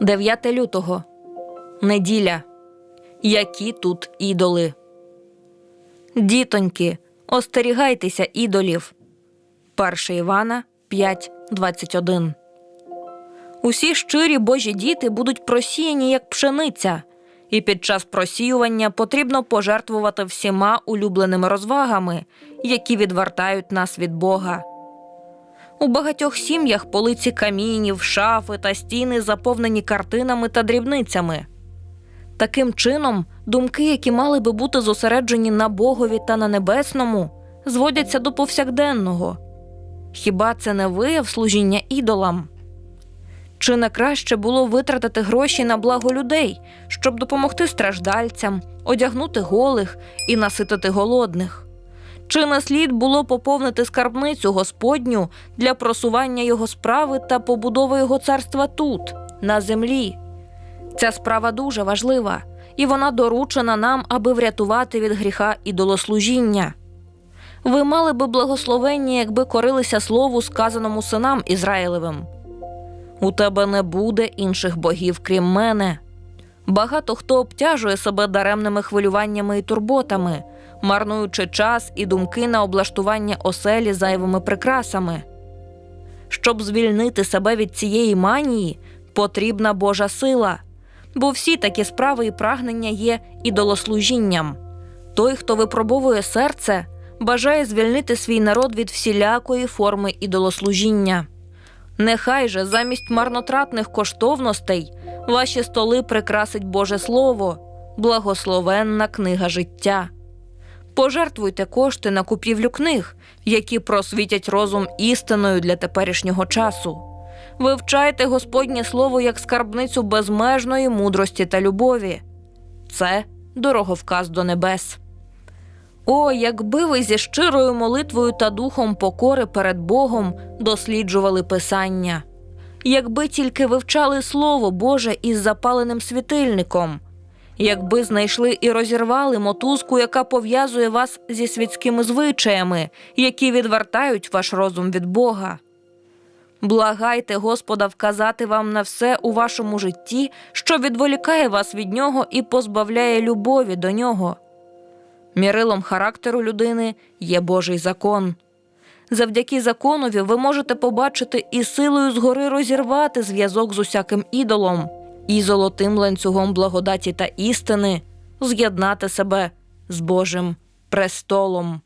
9 лютого. Неділя. Які тут ідоли. Дітоньки, остерігайтеся ідолів. 1 Івана 5.21 Усі щирі Божі діти будуть просіяні як пшениця, і під час просіювання потрібно пожертвувати всіма улюбленими розвагами, які відвертають нас від Бога. У багатьох сім'ях полиці камінів, шафи та стіни заповнені картинами та дрібницями. Таким чином, думки, які мали би бути зосереджені на Богові та на небесному, зводяться до повсякденного. Хіба це не вияв служіння ідолам? Чи не краще було витратити гроші на благо людей, щоб допомогти страждальцям, одягнути голих і наситити голодних? Чи не слід було поповнити скарбницю Господню для просування його справи та побудови його царства тут, на землі? Ця справа дуже важлива, і вона доручена нам, аби врятувати від гріха ідолослужіння. Ви мали би благословення, якби корилися слову, сказаному синам Ізраїлевим. У тебе не буде інших богів, крім мене. Багато хто обтяжує себе даремними хвилюваннями і турботами, марнуючи час і думки на облаштування оселі зайвими прикрасами. Щоб звільнити себе від цієї манії, потрібна Божа сила, бо всі такі справи і прагнення є ідолослужінням. Той, хто випробовує серце, бажає звільнити свій народ від всілякої форми ідолослужіння. Нехай же замість марнотратних коштовностей ваші столи прикрасить Боже Слово, благословенна книга життя. Пожертвуйте кошти на купівлю книг, які просвітять розум істиною для теперішнього часу. Вивчайте Господнє Слово як скарбницю безмежної мудрості та любові. Це дороговказ до небес. О, якби ви зі щирою молитвою та духом покори перед Богом досліджували Писання, якби тільки вивчали Слово Боже із запаленим світильником, якби знайшли і розірвали мотузку, яка пов'язує вас зі світськими звичаями, які відвертають ваш розум від Бога. Благайте Господа вказати вам на все у вашому житті, що відволікає вас від нього і позбавляє любові до нього. Мірилом характеру людини є Божий закон. Завдяки законові ви можете побачити і силою згори розірвати зв'язок з усяким ідолом, і золотим ланцюгом благодаті та істини з'єднати себе з Божим престолом.